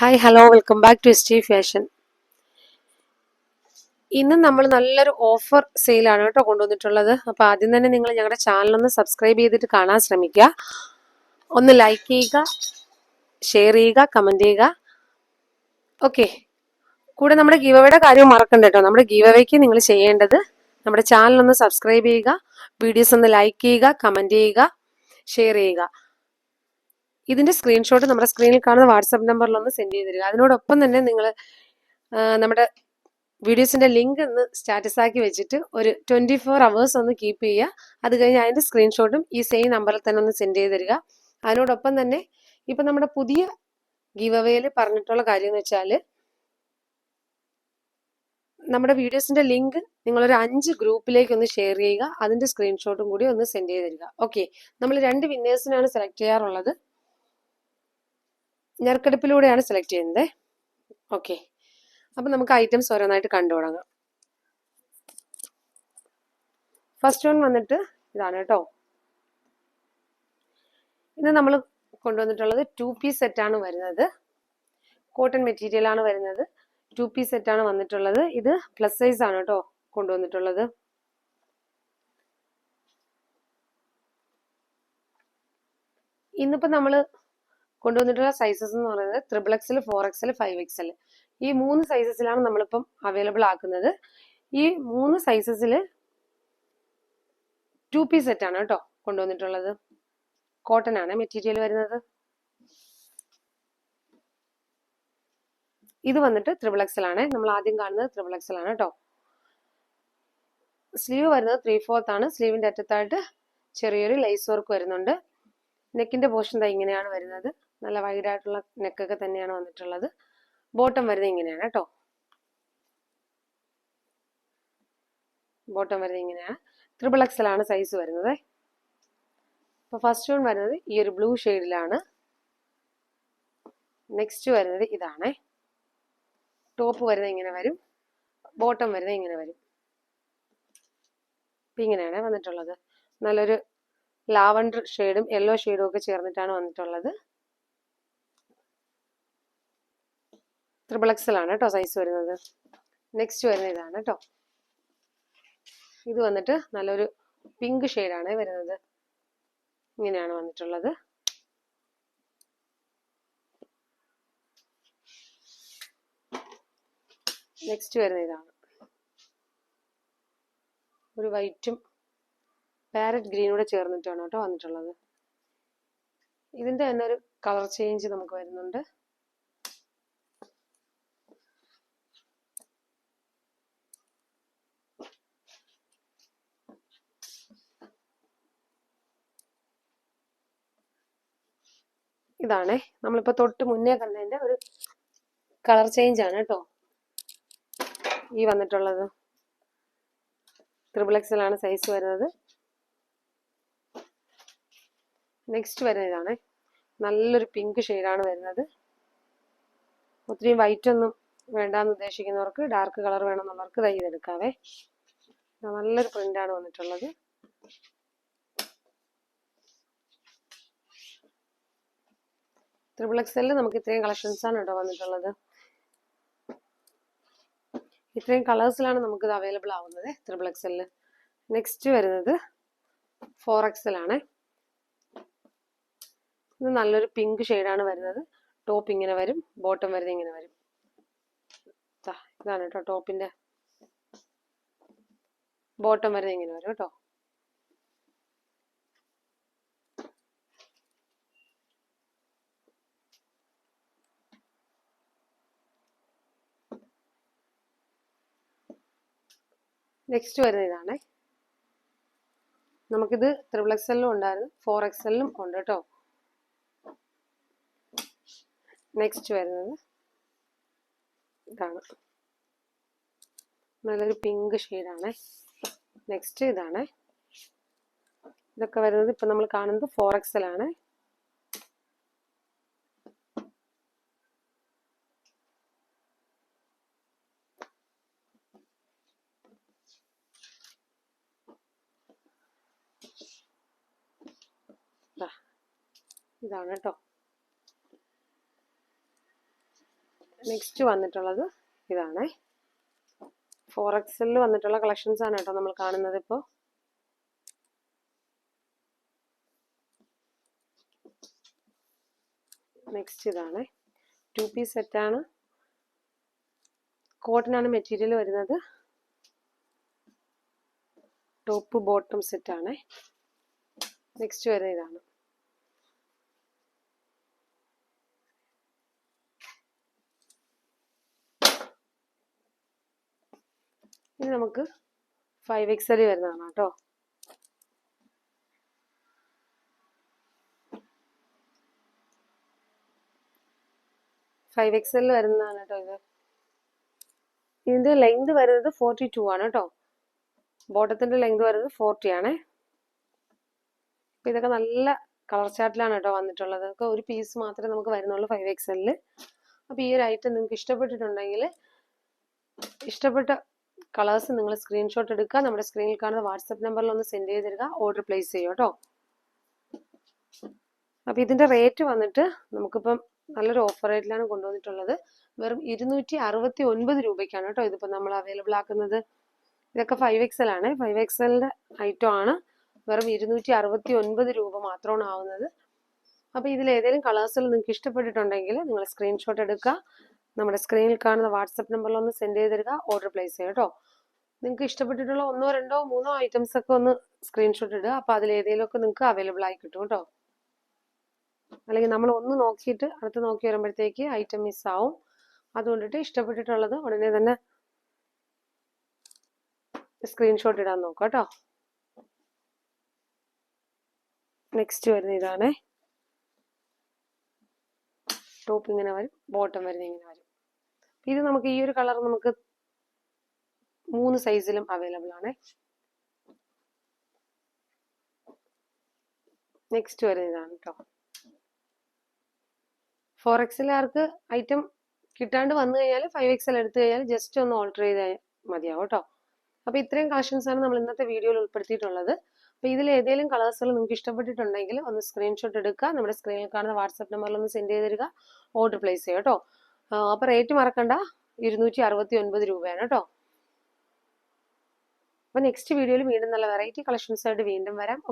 Hi hello welcome back to S T fashion ഇന്ന് നമ്മൾ നല്ലൊരു ഓഫർ സെയിലാണ് കേട്ടോ കൊണ്ടുവന്നിട്ടുള്ളത്. അപ്പോൾ ആദ്യം തന്നെ നിങ്ങൾ ഞങ്ങളുടെ ചാനലൊന്ന് സബ്സ്ക്രൈബ് ചെയ്തിട്ട് കാണാൻ ശ്രമിക്കുക. ഒന്ന് ലൈക്ക് ചെയ്യുക ഷെയർ ചെയ്യുക കമന്റ് ചെയ്യുക. ഓക്കെ കൂടെ നമ്മുടെ ഗീവവയുടെ കാര്യം മറക്കണ്ട കേട്ടോ. നമ്മുടെ ഗീവവയ്ക്ക് നിങ്ങൾ ചെയ്യേണ്ടത് നമ്മുടെ ചാനലൊന്ന് സബ്സ്ക്രൈബ് ചെയ്യുക വീഡിയോസ് ഒന്ന് ലൈക്ക് ചെയ്യുക കമന്റ് ചെയ്യുക ഷെയർ ചെയ്യുക. ഇതിന്റെ സ്ക്രീൻഷോട്ട് നമ്മുടെ സ്ക്രീനിൽ കാണുന്ന വാട്സാപ്പ് നമ്പറിൽ ഒന്ന് സെൻഡ് ചെയ്ത് തരിക. അതിനോടൊപ്പം തന്നെ നിങ്ങൾ നമ്മുടെ വീഡിയോസിന്റെ ലിങ്ക് ഒന്ന് സ്റ്റാറ്റസ് ആക്കി വെച്ചിട്ട് ഒരു ട്വന്റി ഫോർ അവേഴ്സ് ഒന്ന് കീപ്പ് ചെയ്യുക. അത് കഴിഞ്ഞ് അതിന്റെ സ്ക്രീൻഷോട്ടും ഈ സെയിം നമ്പറിൽ തന്നെ ഒന്ന് സെൻഡ് ചെയ്ത് തരിക. അതിനോടൊപ്പം തന്നെ ഇപ്പൊ നമ്മുടെ പുതിയ ഗീവ് പറഞ്ഞിട്ടുള്ള കാര്യം എന്ന് വെച്ചാൽ നമ്മുടെ വീഡിയോസിന്റെ ലിങ്ക് നിങ്ങളൊരു അഞ്ച് ഗ്രൂപ്പിലേക്ക് ഒന്ന് ഷെയർ ചെയ്യുക. അതിന്റെ സ്ക്രീൻഷോട്ടും കൂടി ഒന്ന് സെൻഡ് ചെയ്ത് തരിക. ഓക്കെ നമ്മൾ രണ്ട് വിന്നേഴ്സിനാണ് സെലക്ട് ചെയ്യാറുള്ളത്. ഞെറുക്കെടുപ്പിലൂടെയാണ് സെലക്ട് ചെയ്യുന്നത്. ഓക്കെ അപ്പൊ നമുക്ക് ഐറ്റംസ് ഓരോന്നായിട്ട് കണ്ടു തുടങ്ങാം. ഫസ്റ്റ് വൺ വന്നിട്ട് ഇതാണ് കേട്ടോ. ഇന്ന് നമ്മൾ കൊണ്ടുവന്നിട്ടുള്ളത് ടു പീസ് സെറ്റ് ആണ് വരുന്നത്. കോട്ടൺ മെറ്റീരിയൽ ആണ് വരുന്നത്. ടു പീസ് സെറ്റ് ആണ് വന്നിട്ടുള്ളത്. ഇത് പ്ലസ് സൈസ് ആണ് കേട്ടോ കൊണ്ടുവന്നിട്ടുള്ളത്. ഇന്നിപ്പോ നമ്മൾ കൊണ്ടുവന്നിട്ടുള്ള സൈസസ് എന്ന് പറയുന്നത് triple XL four XL five XL ഈ മൂന്ന് സൈസസിലാണ് നമ്മളിപ്പം അവൈലബിൾ ആക്കുന്നത്. ഈ മൂന്ന് സൈസസിൽ ടു പീസ് സെറ്റ് ആണ് കേട്ടോ കൊണ്ടുവന്നിട്ടുള്ളത്. കോട്ടൺ ആണ് മെറ്റീരിയൽ വരുന്നത്. ഇത് വന്നിട്ട് ത്രിബിൾ എക്സൽ ആണ്. നമ്മൾ ആദ്യം കാണുന്നത് ത്രിബിൾ എക്സൽ ആണ് കേട്ടോ. സ്ലീവ് വരുന്നത് ത്രീ ഫോർത്ത് ആണ്. സ്ലീവിന്റെ അറ്റത്തായിട്ട് ചെറിയൊരു ലൈസ് വർക്ക് വരുന്നുണ്ട്. നെക്കിന്റെ പോർഷൻ ഇങ്ങനെയാണ് വരുന്നത്. നല്ല വൈഡ് ആയിട്ടുള്ള നെക്കൊക്കെ തന്നെയാണ് വന്നിട്ടുള്ളത്. ബോട്ടം വരുന്നത് ഇങ്ങനെയാണ് കേട്ടോ. ബോട്ടം വരുന്നത് ഇങ്ങനെയാണ്. ത്രിബിൾ എക്സൽ ആണ് സൈസ് വരുന്നത്. അപ്പൊ ഫസ്റ്റ് വൺ വരുന്നത് ഈ ഒരു ബ്ലൂ ഷെയ്ഡിലാണ് നെക്സ്റ്റ് വരുന്നത് ഇതാണ്. ടോപ്പ് വരുന്നത് ഇങ്ങനെ വരും. ബോട്ടം വരുന്നത് ഇങ്ങനെ വരും. അപ്പൊ ഇങ്ങനെയാണ് വന്നിട്ടുള്ളത്. നല്ലൊരു ലാവണ്ടർ ഷെയ്ഡും യെല്ലോ ഷെയ്ഡും ഒക്കെ ചേർന്നിട്ടാണ് വന്നിട്ടുള്ളത്. ത്രിബിൾ ആണ് കേട്ടോ സൈസ് വരുന്നത്. നെക്സ്റ്റ് വരുന്ന ഇതാണ് കേട്ടോ ഇത് വന്നിട്ട് നല്ലൊരു പിങ്ക് ഷെയ്ഡാണ് വരുന്നത്. ഇങ്ങനെയാണ് വന്നിട്ടുള്ളത്. നെക്സ്റ്റ് വരുന്ന ഇതാണ്. ഒരു വൈറ്റും പാരറ്റ് ഗ്രീനൂടെ ചേർന്നിട്ടാണ് കേട്ടോ വന്നിട്ടുള്ളത്. ഇതിന്റെ തന്നെ ഒരു കളർ ചേഞ്ച് നമുക്ക് വരുന്നുണ്ട്. ഇതാണേ. നമ്മളിപ്പോ തൊട്ട് മുന്നേ കണ്ടതിന്റെ ഒരു കളർ ചേഞ്ച് ആണ് കേട്ടോ. ഈ വന്നിട്ടുള്ളത്. ത്രിബിൾ ആണ് സൈസ് വരുന്നത്. നെക്സ്റ്റ് വരുന്ന ഇതാണ്. നല്ലൊരു പിങ്ക് ഷെയ്ഡാണ് വരുന്നത്. ഒത്തിരി വൈറ്റ് ഒന്നും വേണ്ടാന്ന് ഉദ്ദേശിക്കുന്നവർക്ക് ഡാർക്ക് കളർ വേണമെന്നുള്ളവർക്ക് തൈ ഇതെടുക്കാവേ നല്ലൊരു പ്രിന്റാണ് വന്നിട്ടുള്ളത്. ത്രിബിൾ എക്സലിൽ നമുക്ക് ഇത്രയും കളക്ഷൻസ് ആണ് കേട്ടോ വന്നിട്ടുള്ളത്. ഇത്രയും കളേഴ്സിലാണ് നമുക്ക് ഇത് അവൈലബിൾ ആവുന്നത് എക്സലിൽ നെക്സ്റ്റ് വരുന്നത് ഫോർ എക്സലാണ് ഇത് നല്ലൊരു പിങ്ക് ഷെയ്ഡാണ് വരുന്നത്. ടോപ്പ് ഇങ്ങനെ വരും ബോട്ടം വരുന്നത് ഇങ്ങനെ വരും. ഇതാണ് കേട്ടോ ടോപ്പിന്റെ ബോട്ടം വരുന്നത് ഇങ്ങനെ വരും കേട്ടോ നെക്സ്റ്റ് വരുന്ന ഇതാണ്. നമുക്കിത് ത്രിബിൾ എക്സലിലും ഉണ്ടായിരുന്നു. ഫോർ എക്സലിലും ഉണ്ട് കേട്ടോ. നെക്സ്റ്റ് വരുന്നത് ഇതാണ്. നല്ലൊരു പിങ്ക് ഷെയ്ഡാണ് നെക്സ്റ്റ് ഇതാണ്. ഇതൊക്കെ വരുന്നത് ഇപ്പം നമ്മൾ കാണുന്നത് ഫോർ എക്സൽ ആണ് ഇതാണ് കേട്ടോ നെക്സ്റ്റ് വന്നിട്ടുള്ളത് ഇതാണ്. ഫോർ എക്സലിൽ വന്നിട്ടുള്ള കളക്ഷൻസ് ആണ് കേട്ടോ നമ്മൾ കാണുന്നത് ഇപ്പോൾ നെക്സ്റ്റ് ഇതാണ്. ടു പീസ് സെറ്റാണ് കോട്ടനാണ് മെറ്റീരിയൽ വരുന്നത്. ടോപ്പ് ബോട്ടം സെറ്റ് ആണ്. നെക്സ്റ്റ് വരുന്ന ഇതാണ്. ഇനി നമുക്ക് ഫൈവ് എക്സ് എൽ വരുന്നതാണ് കേട്ടോ. ഫൈവ് എക്സ് എൽ വരുന്നതാണ് കേട്ടോ ഇത്. ഇതിന്റെ ലെങ്ത് വരുന്നത് ഫോർട്ടി ടു ആണ് കേട്ടോ. ബോട്ടത്തിന്റെ ലെങ്ത് വരുന്നത് ഫോർട്ടി ആണേ. ഇതൊക്കെ നല്ല കളർ ചാർട്ടിലാണ് കേട്ടോ വന്നിട്ടുള്ളത്. ഒക്കെ ഒരു പീസ് മാത്രമേ നമുക്ക് വരുന്നുള്ളൂ ഫൈവ് എക്സ് എല്ലിൽ അപ്പൊ ഈ ഒരു ഐറ്റം നിങ്ങൾക്ക് ഇഷ്ടപ്പെട്ടിട്ടുണ്ടെങ്കിൽ ഇഷ്ടപ്പെട്ട കളേഴ്സ് നിങ്ങൾ സ്ക്രീൻഷോട്ട് എടുക്കുക. നമ്മുടെ സ്ക്രീനിൽ കാണുന്ന വാട്സപ്പ് നമ്പറിൽ ഒന്ന് സെൻഡ് ചെയ്ത് തരിക. ഓർഡർ പ്ലേസ് ചെയ്യുക കേട്ടോ. അപ്പൊ ഇതിന്റെ റേറ്റ് വന്നിട്ട് നമുക്കിപ്പം നല്ലൊരു ഓഫർ റേറ്റിലാണ് കൊണ്ടുവന്നിട്ടുള്ളത്. വെറും ഇരുന്നൂറ്റി അറുപത്തി ഒൻപത് രൂപയ്ക്കാണ് കേട്ടോ ഇതിപ്പോ നമ്മൾ അവൈലബിൾ ആക്കുന്നത്. ഇതൊക്കെ ഫൈവ് എക്സൽ ആണ്. ഫൈവ് എക്സലിന്റെ ഐറ്റം ആണ്. വെറും ഇരുന്നൂറ്റി അറുപത്തി ഒൻപത് രൂപ മാത്രമാണ് ആവുന്നത്. അപ്പൊ ഇതിൽ ഏതെങ്കിലും കളേഴ്സിൽ നിങ്ങൾക്ക് ഇഷ്ടപ്പെട്ടിട്ടുണ്ടെങ്കിൽ നിങ്ങൾ സ്ക്രീൻഷോട്ട് എടുക്കുക. നമ്മുടെ സ്ക്രീനിൽ കാണുന്ന വാട്സപ്പ് നമ്പറിൽ ഒന്ന് സെൻഡ് ചെയ്ത് തരിക ഓർഡർ പ്ലേസ് ചെയ്യുക കേട്ടോ നിങ്ങൾക്ക് ഇഷ്ടപ്പെട്ടിട്ടുള്ള ഒന്നോ രണ്ടോ മൂന്നോ ഐറ്റംസ് ഒക്കെ ഒന്ന് സ്ക്രീൻഷോട്ട് ഇടുക അപ്പോൾ ഒക്കെ നിങ്ങൾക്ക് അവൈലബിൾ ആയി കിട്ടും കേട്ടോ അല്ലെങ്കിൽ നമ്മൾ ഒന്ന് നോക്കിയിട്ട് അടുത്ത് നോക്കി വരുമ്പോഴത്തേക്ക് ഐറ്റം മിസ് ആവും. അതുകൊണ്ടിട്ട് ഇഷ്ടപ്പെട്ടിട്ടുള്ളത് ഉടനെ തന്നെ സ്ക്രീൻഷോട്ട് ഇടാൻ നോക്കാം കേട്ടോ നെക്സ്റ്റ് വരുന്ന ഇതാണ്. ടോപ്പ് ഇങ്ങനെ വരും ബോട്ടം വരുന്ന ഇങ്ങനെ വരും. ഇത് നമുക്ക് ഈ ഒരു കളർ നമുക്ക് മൂന്ന് സൈസിലും അവൈലബിൾ ആണ്. നെക്സ്റ്റ് വരുന്ന ഇതാണ് കേട്ടോ ഫോർ എക്സിലാർക്ക് ഐറ്റം കിട്ടാണ്ട് വന്നു കഴിഞ്ഞാൽ ഫൈവ് എക്സൽ എടുത്തു കഴിഞ്ഞാൽ ജസ്റ്റ് ഒന്ന് ഓൾട്ടർ ചെയ്താൽ മതിയാവും കേട്ടോ അപ്പൊ ഇത്രയും കളക്ഷൻസ് ആണ് നമ്മൾ ഇന്നത്തെ വീഡിയോയിൽ ഉൾപ്പെടുത്തിയിട്ടുള്ളത്. അപ്പൊ ഇതിൽ ഏതെങ്കിലും കളേഴ്സുകൾ നിങ്ങൾക്ക് ഇഷ്ടപ്പെട്ടിട്ടുണ്ടെങ്കിൽ ഒന്ന് സ്ക്രീൻഷോട്ട് എടുക്കുക. നമ്മുടെ സ്ക്രീനിൽ കാണുന്ന വാട്സ്ആപ്പ് നമ്പറിൽ ഒന്ന് സെൻഡ് ചെയ്ത് തരിക. ഓർഡർ പ്ലേസ് ചെയ്യുക കേട്ടോ അപ്പൊ റേറ്റ് മറക്കണ്ട. ഇരുന്നൂറ്റി അറുപത്തി ഒൻപത് രൂപയാണ് കേട്ടോ അപ്പൊ നെക്സ്റ്റ് വീഡിയോയിൽ വീണ്ടും നല്ല വെറൈറ്റി കളക്ഷൻസ് ആയിട്ട് വീണ്ടും വരാം.